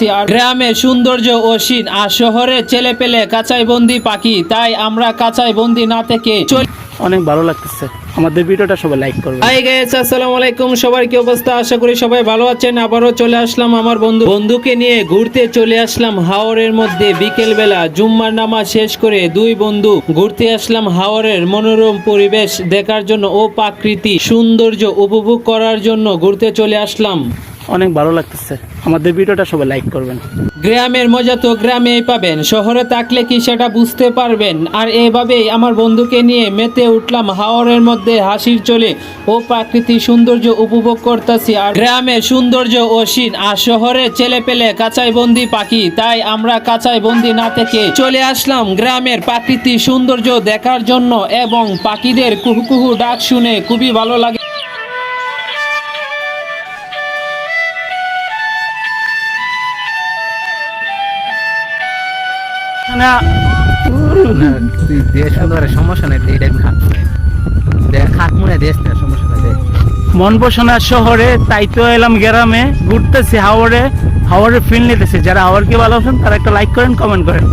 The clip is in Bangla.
করতেছি আর গ্রামে সৌন্দর্য অসীন আর শহরে ছেলে পেলে কাঁচাই বন্দি পাখি তাই আমরা কাঁচাই বন্দি না থেকে অনেক ভালো লাগতেছে। আমাদের ভিডিওটা সবাই লাইক করবে হাই গাইস আসসালামু আলাইকুম। সবার কি অবস্থা? আশা করি সবাই ভালো আছেন। আবারও চলে আসলাম আমার বন্ধু বন্ধুকে নিয়ে ঘুরতে চলে আসলাম হাওরের মধ্যে। বিকেল বেলা জুম্মার নামাজ শেষ করে দুই বন্ধু ঘুরতে আসলাম হাওরের মনোরম পরিবেশ দেখার জন্য ও প্রাকৃতিক সৌন্দর্য উপভোগ করার জন্য ঘুরতে চলে আসলাম। অনেক ভালো লাগতেছে। আমাদের ভিডিওটা সবাই লাইক করবেন। গ্রামের মজা তো গ্রামেই পাবেন। শহরে থাকলে কি সেটা বুঝতে পারবেন? আর এভাবেই আমার বন্ধুকে নিয়ে মেতে উঠলাম হাওরের মধ্যে হাসির চলে ও প্রাকৃতিক সৌন্দর্য উপভোগ করতেছি। আর গ্রামের সৌন্দর্য অসীন আর শহরে ছেলে পেলে কাঁচাই বন্দি পাখি, তাই আমরা কাঁচাই বন্দি না থেকে চলে আসলাম গ্রামের প্রাকৃতিক সৌন্দর্য দেখার জন্য এবং পাখিদের কুহু কুহু ডাক শুনে খুবই ভালো লাগে। না। না তুই দেশ সুন্দর সমস্যা নেই তুই এটা খাট মনে দেখ খাট মনে দেশ না সমস্যা নাই মন বসনা শহরে তাই তো এলাম গ্রামে। ঘুরতেছি হাওড়ে হাওড়ে ফিল নিতেছি। যারা হাওড়কে আছেন তারা একটা লাইক করেন কমেন্ট করেন।